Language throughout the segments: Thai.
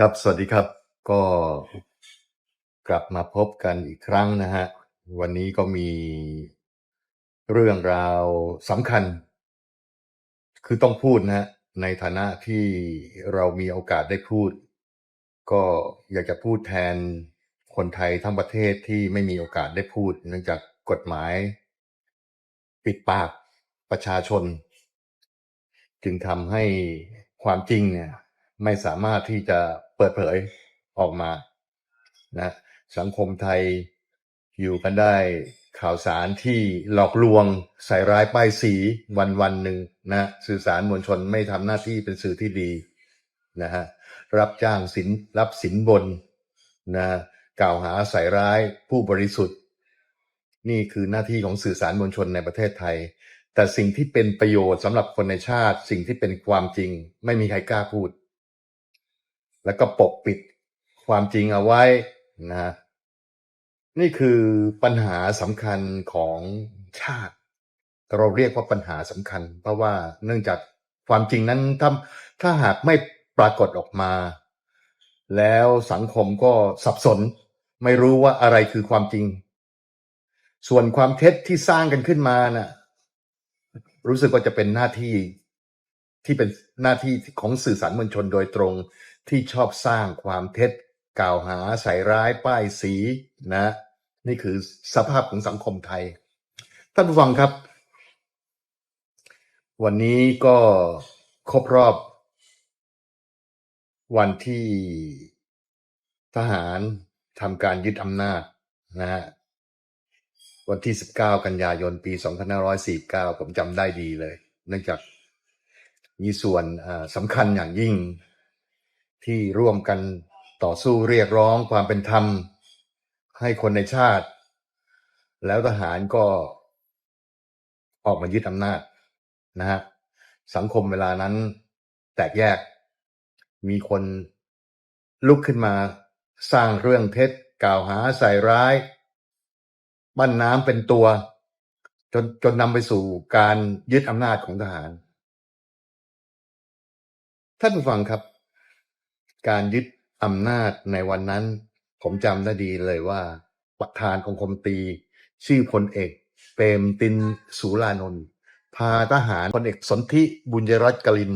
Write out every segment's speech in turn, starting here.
ครับ สวัสดีครับ ก็กลับมาพบกันอีกครั้งนะฮะ วันนี้ก็มีเรื่องราวสำคัญ คือต้องพูดนะฮะในฐานะที่เรามีโอกาสได้พูด ก็อยากจะพูดแทนคนไทยทั้งประเทศที่ไม่มีโอกาสได้พูด เนื่องจากกฎหมาย ปิดปากประชาชน จึงทำให้ความจริงเนี่ยไม่สามารถที่จะ เปิดเผยออกมานะสังคมไทยอยู่กันได้ข่าวสารที่หลอกลวงใส่ร้ายป้ายสีวันวันหนึ่งนะสื่อสารมวลชนไม่ทำหน้าที่เป็นสื่อที่ดีนะฮะรับจ้างสินรับสินบนนะกล่าวหาใส่ร้ายผู้บริสุทธิ์ นี่คือหน้าที่ของสื่อสารมวลชนในประเทศไทย แต่สิ่งที่เป็นประโยชน์สำหรับคนในชาติ สิ่งที่เป็นความจริง ไม่มีใครกล้าพูด แล้วก็ปกปิดความจริงเอาไว้นะนี่คือปัญหาสำคัญของชาติ เราเรียกว่าปัญหาสำคัญ เพราะว่าเนื่องจากความจริงนั้นถ้าถ้าหากไม่ปรากฏออกมา แล้วสังคมก็สับสน ไม่รู้ว่าอะไรคือความจริง ส่วนความเท็จที่สร้างกันขึ้นมาน่ะรู้สึกว่าจะเป็นหน้าที่ ที่เป็นหน้าที่ของสื่อสารมวลชนโดยตรงที่ชอบสร้างความเท็จ กล่าวหาใส่ร้ายป้ายสีนะ นี่คือสภาพของสังคมไทย ท่านผู้ฟังครับ วันนี้ก็ครบรอบ วันที่ทหารทำการยึดอำนาจนะฮะวันที่ 19 กันยายน ปี 2549 ผมจำได้ดีเลย เนื่องจาก มีส่วนสำคัญอย่างยิ่ง ที่ร่วมกันต่อสู้เรียกร้องความเป็นธรรม ให้คนในชาติ แล้วทหารก็ออกมายึดอำนาจนะฮะสังคมเวลานั้นแตกแยก มีคนลุกขึ้นมาสร้างเรื่องเท็จกล่าวหาใส่ร้ายปั้นน้ำเป็นตัว จนจนนำไปสู่การยึดอำนาจของทหาร ท่านผู้ฟังครับ การยึดอำนาจในวันนั้น ผมจำได้ดีเลยว่า ประธานของคมตี ชื่อพลเอกเปรมตินสุรานนท์พาทหารพลเอกสนธิบุญยรัตน์กลิน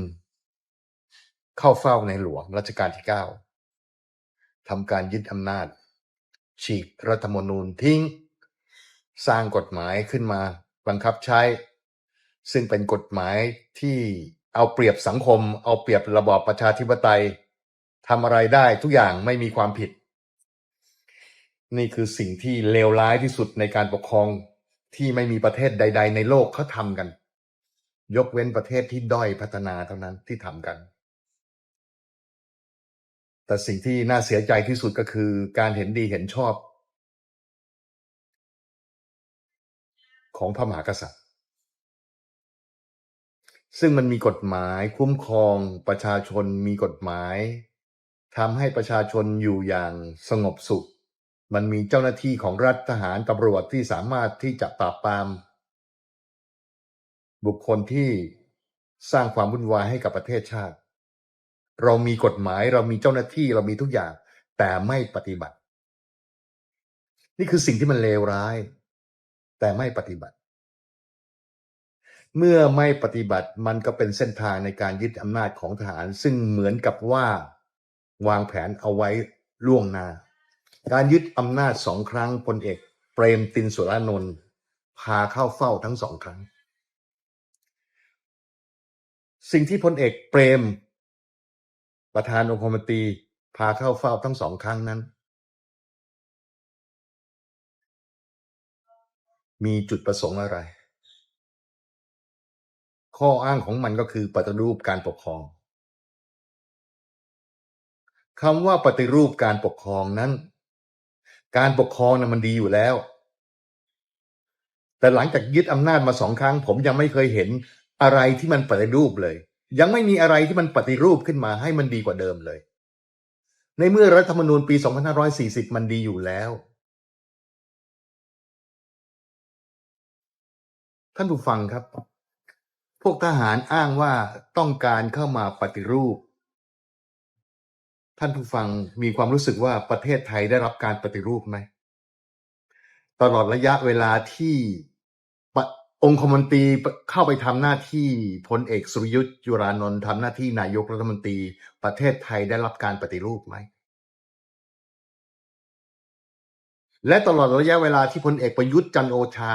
เข้าเฝ้าในหลวงรัชกาลที่เก้าทำการยึดอำนาจ ฉีกรัฐธรรมนูญทิ้ง สร้างกฎหมายขึ้นมาบังคับใช้ ซึ่งเป็นกฎหมายที่ เอาเปรียบสังคม เอาเปรียบระบอบประชาธิปไตยทำอะไรได้ทุกอย่างไม่มีความผิด นี่คือสิ่งที่เลวร้ายที่สุดในการปกครองที่ไม่มีประเทศใด ๆ ในโลกเขาทำกัน ยกเว้นประเทศที่ด้อยพัฒนาเท่านั้นที่ทำกัน แต่สิ่งที่น่าเสียใจที่สุดก็คือการเห็นดีเห็นชอบ ของพระมหากษัตริย์ ซึ่งมันมีกฎหมายคุ้มครองประชาชนมีกฎหมายทำให้ประชาชนอยู่อย่างสงบสุข มันมีเจ้าหน้าที่ของรัฐทหารตำรวจที่สามารถที่จะปราบปราม บุคคลที่สร้างความวุ่นวายให้กับประเทศชาติ เรามีกฎหมายเรามีเจ้าหน้าที่เรามีทุกอย่าง แต่ไม่ปฏิบัติ นี่คือสิ่งที่มันเลวร้าย แต่ไม่ปฏิบัติ เมื่อไม่ปฏิบัติมันก็เป็นเส้นทางในการยึดอำนาจของทหาร ซึ่งเหมือนกับว่าวางแผนเอาไว้ล่วงหน้า การยึดอำนาจสองครั้งพลเอกเปรมตินสุรานนท์พาเข้าเฝ้าทั้งสองครั้ง สิ่งที่พลเอกเปรม ประธานองคมนตรีพาเข้าเฝ้าทั้งสองครั้งนั้น มีจุดประสงค์อะไร ข้ออ้างของมันก็คือปฏิรูปการปกครองคำว่าปฏิรูปการปกครองนั้น การปกครองนะมันดีอยู่แล้ว แต่หลังจากยึดอำนาจมาสองครั้ง ผมยังไม่เคยเห็นอะไรที่มันปฏิรูปเลย ยังไม่มีอะไรที่มันปฏิรูปขึ้นมาให้มันดีกว่าเดิมเลย ในเมื่อรัฐธรรมนูญปี 2540 มันดีอยู่แล้ว ท่านผู้ฟังครับ พวกทหารอ้างว่าต้องการเข้ามาปฏิรูป ท่านผู้ฟังมีความรู้สึกว่าประเทศไทยได้รับการปฏิรูปไหม ตลอดระยะเวลาที่องคมนตรีเข้าไปทำหน้าที่พลเอกสุรยุทธ์จุรานนท์ทำหน้าที่นายกรัฐมนตรี ประเทศไทยได้รับการปฏิรูปไหม และตลอดระยะเวลาที่พลเอกประยุทธ์จันทร์โอชา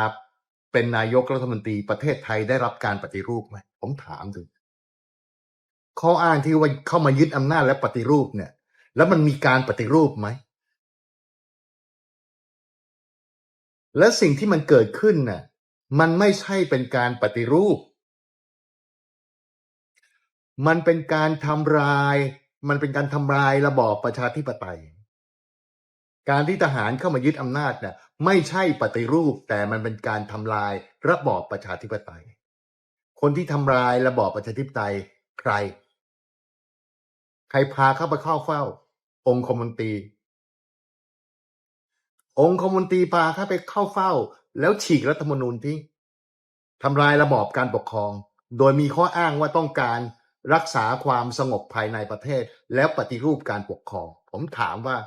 เป็นนายกรัฐมนตรีประเทศไทยได้รับการปฏิรูปไหมผมถามถึงข้ออ้างที่ว่าเข้ามายึดอำนาจและปฏิรูปเนี่ย แล้วมันมีการปฏิรูปไหม และสิ่งที่มันเกิดขึ้นน่ะมันไม่ใช่เป็นการปฏิรูป มันเป็นการทำลาย มันเป็นการทำลายระบอบประชาธิปไตย การที่ทหารเข้ามายึดอำนาจเนี่ย ไม่ใช่ปฏิรูปแต่มันเป็นการทำลายระบอบประชาธิปไตย คนที่ทำลายระบอบประชาธิปไตยใคร ใครพาเข้าไปเข้าเฝ้า องคมนตรี องคมนตรีพาเข้าไปเข้าเฝ้า แล้วฉีกรัฐธรรมนูญทิ้งทำลายระบอบการปกครอง โดยมีข้ออ้างว่าต้องการรักษาความสงบภายในประเทศ แล้วปฏิรูปการปกครอง ผมถามว่า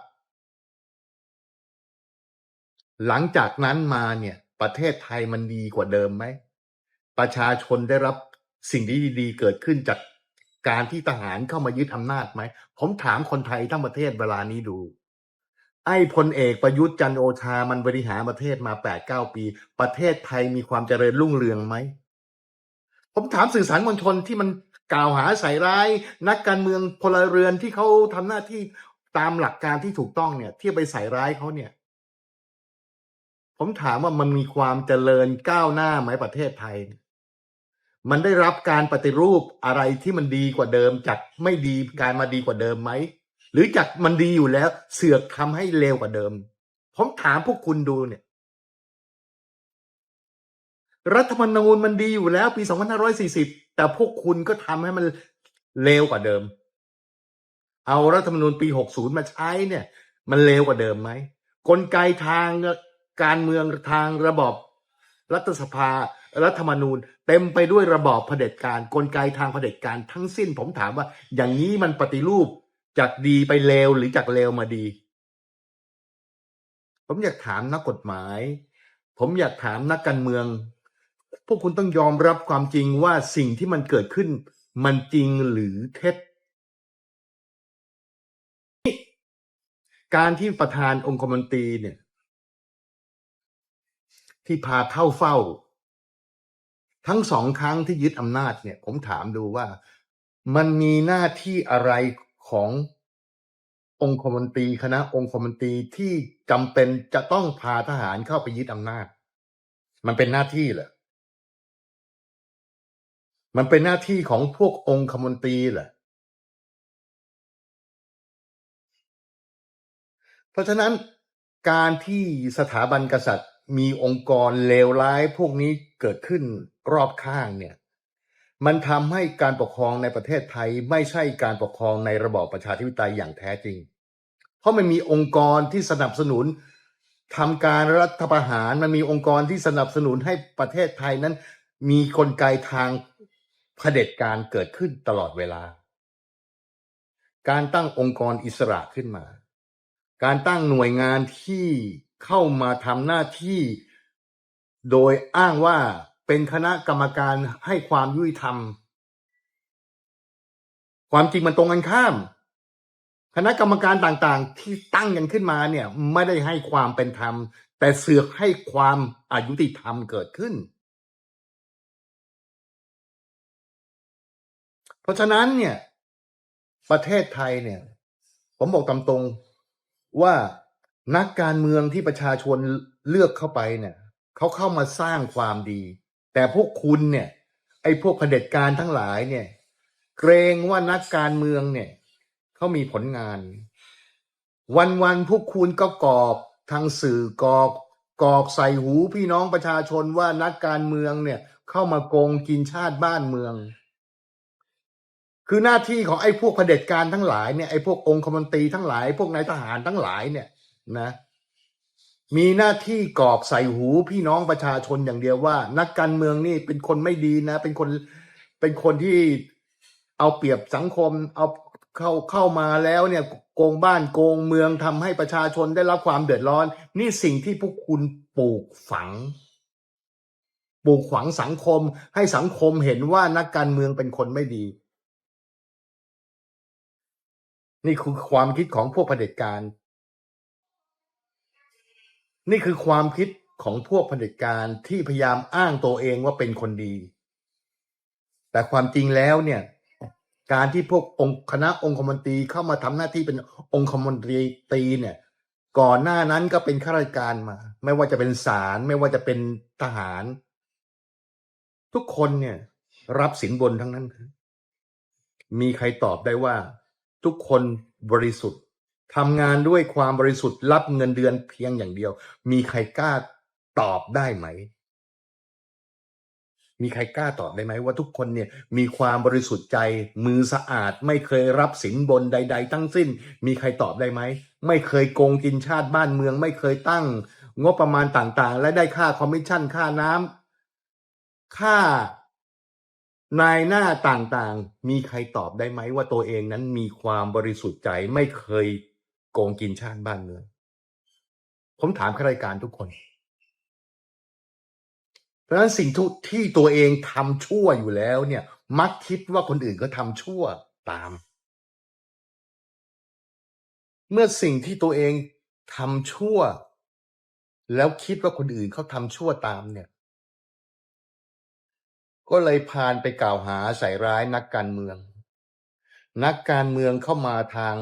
หลังจากนั้นมาเนี่ย ประเทศไทยมันดีกว่าเดิมไหม ประชาชนได้รับสิ่งที่ดีๆ เกิดขึ้นจากการที่ทหารเข้ามายึดอำนาจไหม ผมถามคนไทยทั้งประเทศเวลานี้ดู ไอ้พลเอกประยุทธ์จันโอชา มันบริหารประเทศมาแปดเก้าปี ประเทศไทยมีความเจริญรุ่งเรืองไหม ผมถามสื่อสารมวลชนที่มันกล่าวหาใส่ร้าย นักการเมืองพลเรือนที่เขาทำหน้าที่ตามหลักการที่ถูกต้องเนี่ย ที่ไปใส่ร้ายเขาเนี่ย ผมถามว่ามันมีความเจริญก้าวหน้าไหมประเทศไทย มันได้รับการปฏิรูปอะไรที่มันดีกว่าเดิมจากไม่ดีการมาดีกว่าเดิมไหม หรือจากมันดีอยู่แล้ว เสือกทำให้เลวกว่าเดิม ผมถามพวกคุณดูเนี่ย รัฐธรรมนูญมันดีอยู่แล้วปี 2540 แต่พวกคุณก็ทำให้มันเลวกว่าเดิม เอารัฐธรรมนูญปี 60 มาใช้เนี่ย มันเลวกว่าเดิมไหมกลไกทาง การเมืองทางระบอบรัฐสภารัฐธรรมนูญ เต็มไปด้วยระบอบเผด็จการกลไกทางเผด็จการทั้งสิ้น ผมถามว่า อย่างนี้มันปฏิรูปจากดีไปเลวหรือจากเลวมาดี ผมอยากถามนักกฎหมาย ผมอยากถามนักการเมือง พวกคุณต้องยอมรับความจริงว่าสิ่งที่มันเกิดขึ้น มันจริงหรือเท็จการที่ประธานองคมนตรีเนี่ย ที่พาเข้าเฝ้า ทั้งสองครั้งที่ยึดอำนาจเนี่ย ผมถามดูว่ามันมีหน้าที่อะไรขององคมนตรีคณะองคมนตรีที่จำเป็นจะต้องพาทหารเข้าไปยึดอำนาจ มันเป็นหน้าที่เหรอมันเป็นหน้าที่ของพวกองคมนตรีเหรอเพราะฉะนั้นการที่สถาบันกษัตริย์ มีองค์กรเลวร้ายพวกนี้เกิดขึ้นรอบข้างเนี่ยมันทำให้การปกครองในประเทศไทยไม่ใช่การปกครองในระบอบประชาธิปไตยอย่างแท้จริง เพราะมันมีองค์กรที่สนับสนุนทำการรัฐประหารมันมีองค์กรที่สนับสนุนให้ประเทศไทยนั้น มีกลไกทางเผด็จการเกิดขึ้นตลอดเวลา การตั้งองค์กรอิสระขึ้นมา การตั้งหน่วยงานที่ เข้ามาทำหน้าที่ โดยอ้างว่าเป็นคณะกรรมการให้ความยุติธรรม ความจริงมันตรงกันข้าม คณะกรรมการต่างๆ ที่ตั้งกันขึ้นมาเนี่ย ไม่ได้ให้ความเป็นธรรม แต่เสือกให้ความอายุติธรรมเกิดขึ้น เพราะฉะนั้นเนี่ย ประเทศไทยเนี่ย ผมบอกตามตรงว่า นักการเมืองที่ประชาชนเลือกเข้าไปเนี่ยเขาเข้ามาสร้างความดี แต่พวกคุณเนี่ยไอ้พวกเผด็จการทั้งหลายเนี่ย เกรงว่านักการเมืองเนี่ยเขามีผลงาน วันๆพวกคุณก็กรอกทางสื่อกอกกอกใส่หูพี่น้องประชาชนว่านักการเมืองเนี่ยเข้ามาโกงกินชาติบ้านเมือง คือหน้าที่ของไอ้พวกเผด็จการทั้งหลายเนี่ยไอ้พวกองคมนตรีทั้งหลาย พวกนายทหารทั้งหลายเนี่ย นะ มีหน้าที่กรอกใส่หูพี่น้องประชาชนอย่างเดียวว่า นักการเมืองนี่เป็นคนไม่ดีนะ เป็นคนเป็นคนที่เอาเปรียบสังคม เอาเข้าเข้ามาแล้วเนี่ยโกงบ้านโกงเมืองทำให้ประชาชนได้รับความเดือดร้อน นี่สิ่งที่พวกคุณปลูกฝัง ปลูกฝังสังคม ให้สังคมเห็นว่านักการเมืองเป็นคนไม่ดี นี่คือความคิดของพวกเผด็จการ นี่คือความคิดของพวกเผด็จการที่พยายามอ้างตัวเองว่าเป็นคนดี แต่ความจริงแล้วเนี่ย การที่พวกองคณะองคมนตรีเข้ามาทำหน้าที่เป็นองคมนตรีตีเนี่ย ก่อนหน้านั้นก็เป็นข้าราชการมา ไม่ว่าจะเป็นศาลไม่ว่าจะเป็นทหาร ทุกคนเนี่ย รับสินบนทั้งนั้น มีใครตอบได้ว่า ทุกคนบริสุทธิ์ ทำงานด้วยความบริสุทธิ์รับเงินเดือนเพียงอย่างเดียว มีใครกล้าตอบได้ไหม มีใครกล้าตอบได้ไหมว่าทุกคนเนี่ยมีความบริสุทธิ์ใจมือสะอาด ไม่เคยรับสินบนใด ๆ ทั้งสิ้น มีใครตอบได้ไหม ไม่เคยโกงกินชาติบ้านเมือง ไม่เคยตั้ง งบประมาณต่างๆ และได้ค่าคอมมิชชั่นค่าน้ำค่านายหน้าต่างๆ มีใครตอบได้ไหมว่าตัวเองนั้นมีความบริสุทธิ์ใจไม่เคย โกงกินชาติบ้านเมืองผมถามข้าราชการทุกคน เพราะฉะนั้นสิ่งทุที่ตัวเองทำชั่วอยู่แล้วเนี่ย มักคิดว่าคนอื่นก็ทำชั่วตาม เมื่อสิ่งที่ตัวเองทำชั่ว แล้วคิดว่าคนอื่นเขาทำชั่วตามเนี่ย ก็เลยพานไปกล่าวหาใส่ร้ายนักการเมือง นักการเมืองเข้ามาทาง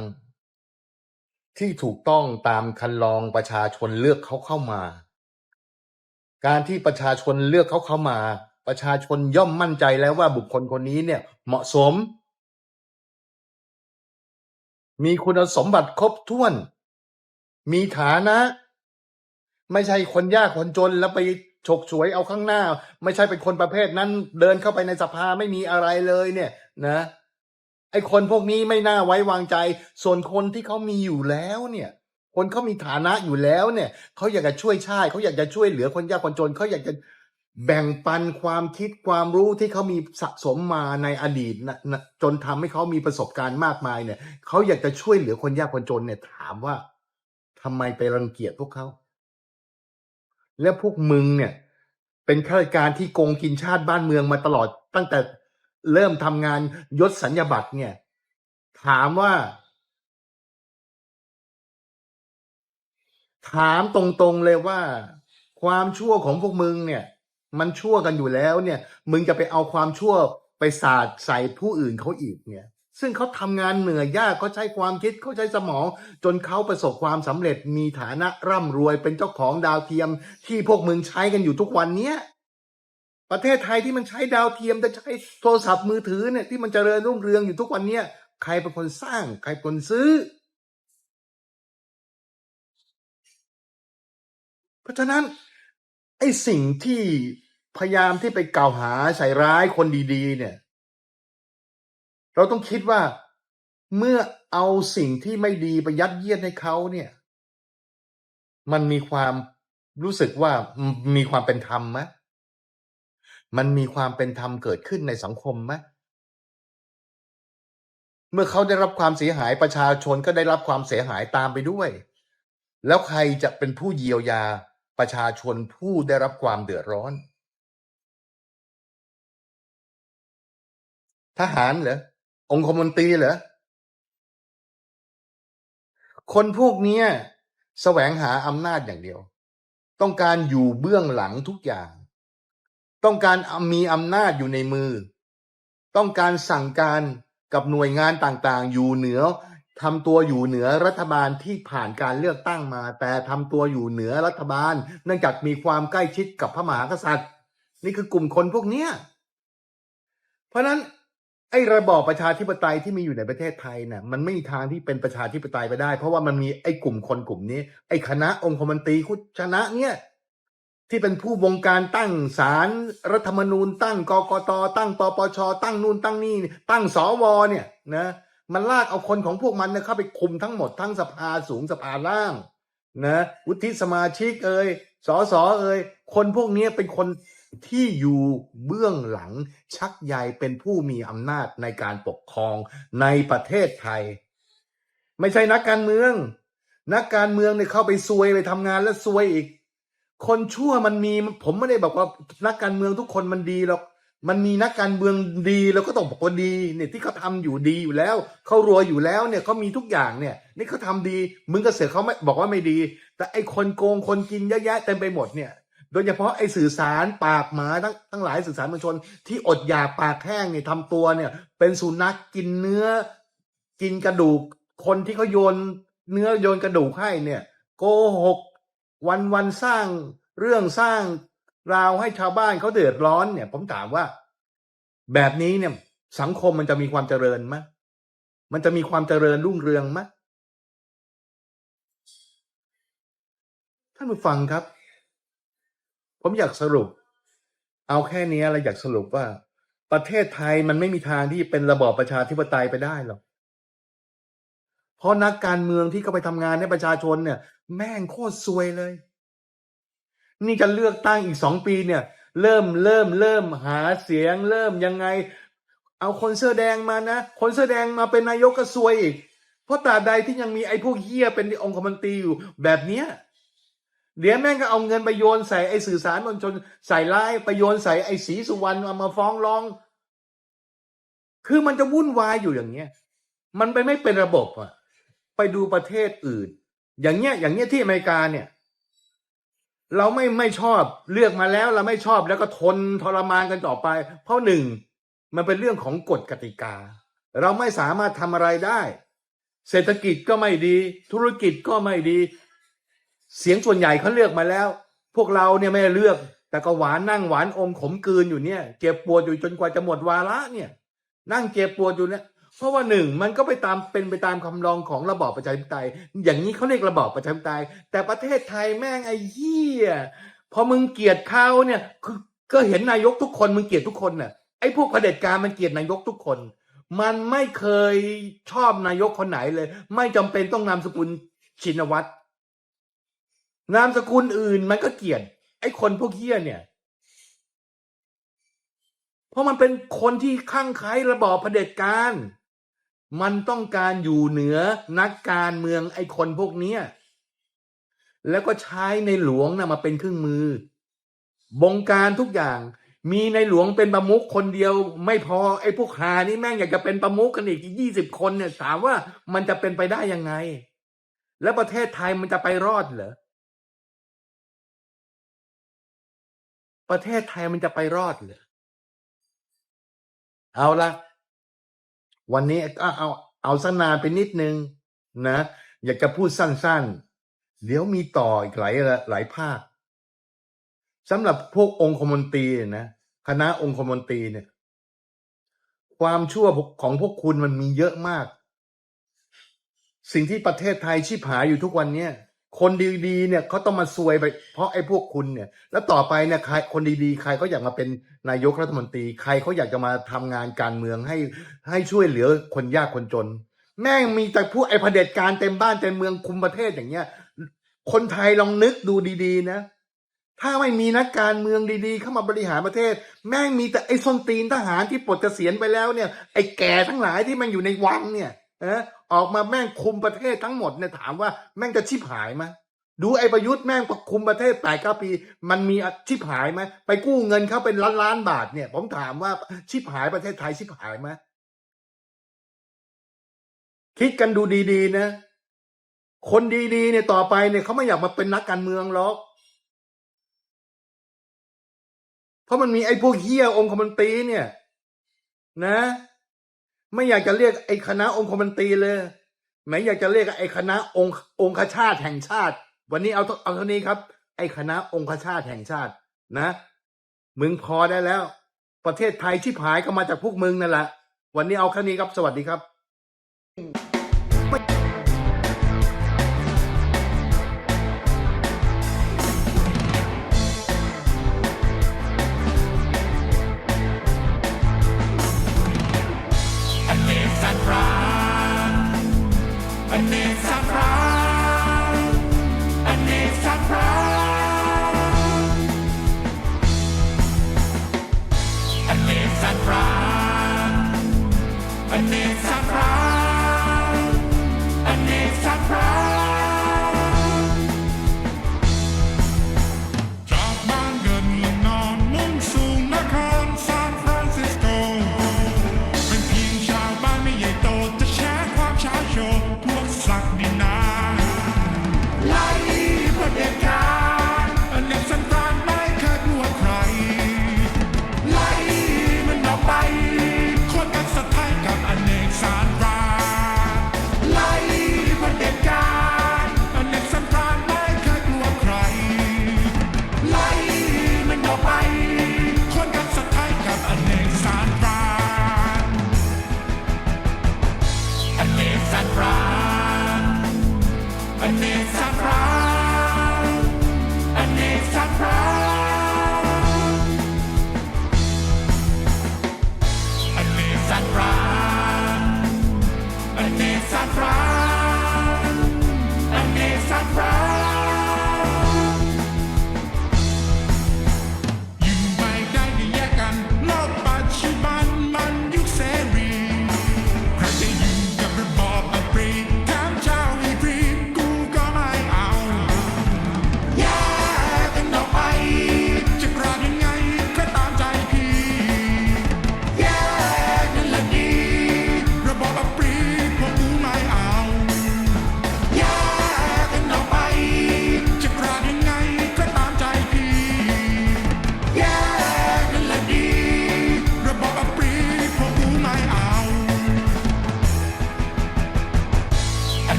ที่ถูกต้องตามคันลองประชาชนเลือกเขาเข้ามา การที่ประชาชนเลือกเขาเข้ามา ประชาชนย่อมมั่นใจแล้วว่าบุคคลคนนี้เนี่ยเหมาะสม มีคุณสมบัติครบถ้วน มีฐานะ ไม่ใช่คนยากคนจนแล้วไปฉกฉวยเอาข้างหน้า ไม่ใช่เป็นคนประเภทนั้น เดินเข้าไปในสภาไม่มีอะไรเลยเนี่ย นะ ไอ้คนพวกนี้ไม่น่าไว้วางใจ ส่วนคนที่เขามีอยู่แล้วเนี่ย คนเขามีฐานะอยู่แล้วเนี่ย เขาอยากจะช่วยชาติเขาอยากจะช่วยเหลือคนยากคนจนเขาอยากจะแบ่งปันความคิดความรู้ที่เขามีสะสมมาในอดีตนะจนทำให้เขามีประสบการณ์มากมายเนี่ย เขาอยากจะช่วยเหลือคนยากคนจนเนี่ย ถามว่าทำไมไปรังเกียจพวกเขา แล้วพวกมึงเนี่ย เป็นข้าราชการที่โกงกินชาติบ้านเมืองมาตลอดตั้งแต่ เริ่มทำงานยศสัญญาบัตรเนี่ย ถามว่า ถามตรงๆเลยว่า ความชั่วของพวกมึงเนี่ย มันชั่วกันอยู่แล้วเนี่ย มึงจะไปเอาความชั่วไปสาดใส่ผู้อื่นเขาอีกเนี่ย ซึ่งเขาทำงานเหนื่อยยากเขาใช้ความคิดเขาใช้สมอง จนเขาประสบความสำเร็จมีฐานะร่ำรวยเป็นเจ้าของดาวเทียมที่พวกมึงใช้กันอยู่ทุกวันเนี้ย ประเทศไทยที่มันใช้ดาวเทียมจะใช้โทรศัพท์มือถือเนี่ยที่มันเจริญรุ่งเรืองอยู่ทุกวันเนี้ยใครเป็นคนสร้าง ใครเป็นคนซื้อ เพราะฉะนั้นไอ้สิ่งที่พยายามที่ไปกล่าวหาใส่ร้ายคนดีๆ เนี่ย เราต้องคิดว่าเมื่อเอาสิ่งที่ไม่ดีไปยัดเยียดให้เขาเนี่ย มันมีความรู้สึกว่ามีความเป็นธรรมไหม มันมีความเป็นธรรมเกิดขึ้นในสังคมไหมเมื่อเขาได้รับความเสียหายประชาชนก็ได้รับความเสียหายตามไปด้วย แล้วใครจะเป็นผู้เยียวยาประชาชนผู้ได้รับความเดือดร้อน ทหารเหรอองคมนตรีเหรอคนพวกนี้แสวงหาอำนาจอย่างเดียว ต้องการอยู่เบื้องหลังทุกอย่าง ต้องการมีอำนาจอยู่ในมือ ต้องการสั่งการกับหน่วยงานต่างๆ อยู่เหนือทำตัวอยู่เหนือรัฐบาลที่ผ่านการเลือกตั้งมา แต่ทำตัวอยู่เหนือรัฐบาล เนื่องจากมีความใกล้ชิดกับพระมหากษัตริย์ นี่คือกลุ่มคนพวกเนี้ยเพราะนั้นไอ้ระบอบประชาธิปไตยที่มีอยู่ในประเทศไทยเนี่ยมันไม่มีทางที่เป็นประชาธิปไตยไปได้ เพราะว่ามันมีไอ้กลุ่มคนกลุ่มนี้ ไอ้คณะองคมนตรีคุชนะเนี่ย ที่เป็นผู้บงการตั้งศาลรัฐธรรมนูญ ตั้งกกตตั้งปปชตั้งนู่นตั้งนี่ตั้งสวเนี่ยนะมันลากเอาคนของพวกมันเนี่ยเข้าไปคุมทั้งหมดทั้งสภาสูงสภาล่างนะวุฒิสมาชิกเอ่ยสอสอเอ่ยคนพวกนี้เป็นคนที่อยู่เบื้องหลังชักใยเป็นผู้มีอำนาจในการปกครองในประเทศไทย ไม่ใช่นักการเมือง นักการเมืองเนี่ยเข้าไปซวยไปทำงานแล้วซวยอีก คนชั่วมันมีผมไม่ได้บอกว่านักการเมืองทุกคนมันดีหรอกมันมีนักการเมืองดีแล้วก็ต้องบอกว่าดีเนี่ยที่เขาทำอยู่ดีอยู่แล้วเขารวยอยู่แล้วเนี่ยเขามีทุกอย่างเนี่ย นี่เขาทำดีมึงก็เสือเขาไม่บอกว่าไม่ดี แต่ไอ้คนโกงคนกินเยอะแยะเต็มไปหมดเนี่ย โดยเฉพาะไอ้สื่อสารปากหมาทั้งทั้งหลายสื่อสารมวลชน ที่อดอยากปากแห้งเนี่ยทำตัวเนี่ย เป็นสุนัขกินเนื้อ กินกระดูก คนที่เขาโยนเนื้อโยนกระดูกให้เนี่ย โกหก วันวันสร้างเรื่องสร้างราวให้ชาวบ้านเขาเดือดร้อนเนี่ย ผมถามว่า แบบนี้เนี่ย สังคมมันจะมีความเจริญไหมมันจะมีความเจริญรุ่งเรืองไหมท่านผู้ฟังครับ ผมอยากสรุป เอาแค่นี้เราอยากสรุปว่า ประเทศไทยมันไม่มีทางที่เป็นระบอบประชาธิปไตยไปได้หรอกเพราะนักการเมืองที่เขาไปทำงานให้ประชาชนเนี่ย แม่งโคตรซวยเลย นี่จะเลือกตั้งอีกสองปีเนี่ย เริ่มเริ่มเริ่มหาเสียง เริ่มยังไง เอาคนเสื้อแดงมานะคนเสื้อแดงมาเป็นนายกก็ซวยอีก เพราะตราบใดที่ยังมีไอ้พวกเฮียเป็นองคมนตรีอยู่แบบเนี้ยเดี๋ยวแม่งก็เอาเงินไปโยนใส่ไอ้สื่อสารมวลชนใส่ร้ายไปโยนใส่ไอ้ศรีสุวรรณเอามาฟ้องร้อง คือมันจะวุ่นวายอยู่อย่างเงี้ย มันไปไม่เป็นระบบอะไปดูประเทศอื่น อย่างเงี้ยอย่างเงี้ยที่อเมริกาเนี่ย เราไม่ไม่ชอบเลือกมาแล้วเราไม่ชอบแล้วก็ทนทรมานกันต่อไป เพราะหนึ่งมันเป็นเรื่องของกฎกติกา เราไม่สามารถทำอะไรได้ เศรษฐกิจก็ไม่ดี ธุรกิจก็ไม่ดี เสียงส่วนใหญ่เขาเลือกมาแล้ว พวกเราเนี่ยไม่ได้เลือก แต่ก็หวานนั่งหวานอมขมกลืนอยู่เนี่ยเจ็บปวดอยู่จนกว่าจะหมดวาระเนี่ย นั่งเจ็บปวดอยู่เนี่ย เพราะว่าหนึ่งมันก็ไปตามเป็นไปตามคำลองของระบอบประชาธิปไตย อย่างนี้เขาเรียกระบอบประชาธิปไตย แต่ประเทศไทยแม่งไอ้เหี้ยพอมึงเกลียดเขาเนี่ยคือก็เห็นนายกทุกคนมึงเกลียดทุกคนน่ะไอ้พวกเผด็จการมันเกลียดนายกทุกคน มันไม่เคยชอบนายกคนไหนเลย ไม่จำเป็นต้องนามสกุลชินวัตรนามสกุลอื่นมันก็เกลียดไอ้คนพวกเหี้ยเนี่ย เพราะมันเป็นคนที่ข้างคล้ระบอบเผด็จการ มันต้องการอยู่เหนือนักการเมืองไอ้คนพวกเนี้ยแล้วก็ใช้ในหลวงนะมาเป็นเครื่องมือ บงการทุกอย่างมีในหลวงเป็นประมุขคนเดียวไม่พอไอ้พวกหานี่แม่งอยากจะเป็นประมุขกันอีกยี่สิบคนเนี่ยถามว่ามันจะเป็นไปได้ยังไง แล้วประเทศไทยมันจะไปรอดเหรอประเทศไทยมันจะไปรอดเหรอเอาละ วันนี้ก็เอาเอาสนานไปนิดนึงนะ อยากจะพูดสั้นๆ เดี๋ยวมีต่ออีกหลายหลายภาคสำหรับพวกองคมนตรีนะคณะองคมนตรีเนี่ย ความชั่วของพวกคุณมันมีเยอะมาก สิ่งที่ประเทศไทยชีพหายอยู่ทุกวันเนี้ย คนดีๆเนี่ยเขาต้องมาซวยไปเพราะไอ้พวกคุณเนี่ย แล้วต่อไปเนี่ยใครคนดีๆ ใครเขาอยากมาเป็นนายกรัฐมนตรี ใครเขาอยากจะมาทำงานการเมืองให้ให้ช่วยเหลือคนยากคนจน แม่งมีแต่พวกไอ้เผด็จการเต็มบ้านเต็มเมืองคุมประเทศอย่างเงี้ย คนไทยลองนึกดูดีๆ นะ ถ้าไม่มีนักการเมืองดีๆ เข้ามาบริหารประเทศ แม่งมีแต่ไอ้ส้นตีนทหารที่ปลดเกษียณไปแล้วเนี่ยไอ้แก่ทั้งหลายที่มันอยู่ในวังเนี่ยเออ ออกมาแม่งคุมประเทศทั้งหมดเนี่ยถามว่าแม่งจะชิบหายไหมดูไอ้ประยุทธ์แม่งคุมประเทศแปดเก้าปี มันมีชิบหายไหมไปกู้เงินเขาเป็นล้านล้านบาทเนี่ย ผมถามว่าชิบหายประเทศไทยชิบหายไหมคิดกันดูดีๆนะ คนดีๆเนี่ยต่อไปเนี่ยเขาไม่อยากมาเป็นนักการเมืองหรอกเพราะมันมีไอ้พวกเฮียองคมนตรีเนี่ย นะ ไม่อยากจะเรียกไอ้คณะองคมนตรีเลยแม้อยากจะเรียกไอ้คณะองค์องคชาติแห่งชาติ วันนี้เอาเท่าเอาเท่านี้ครับ ไอ้คณะองคชาติแห่งชาตินะมึงพอได้แล้ว ประเทศไทยที่หายก็มาจากพวกมึงนั่นแหละวันนี้เอาแค่นี้ครับสวัสดีครับ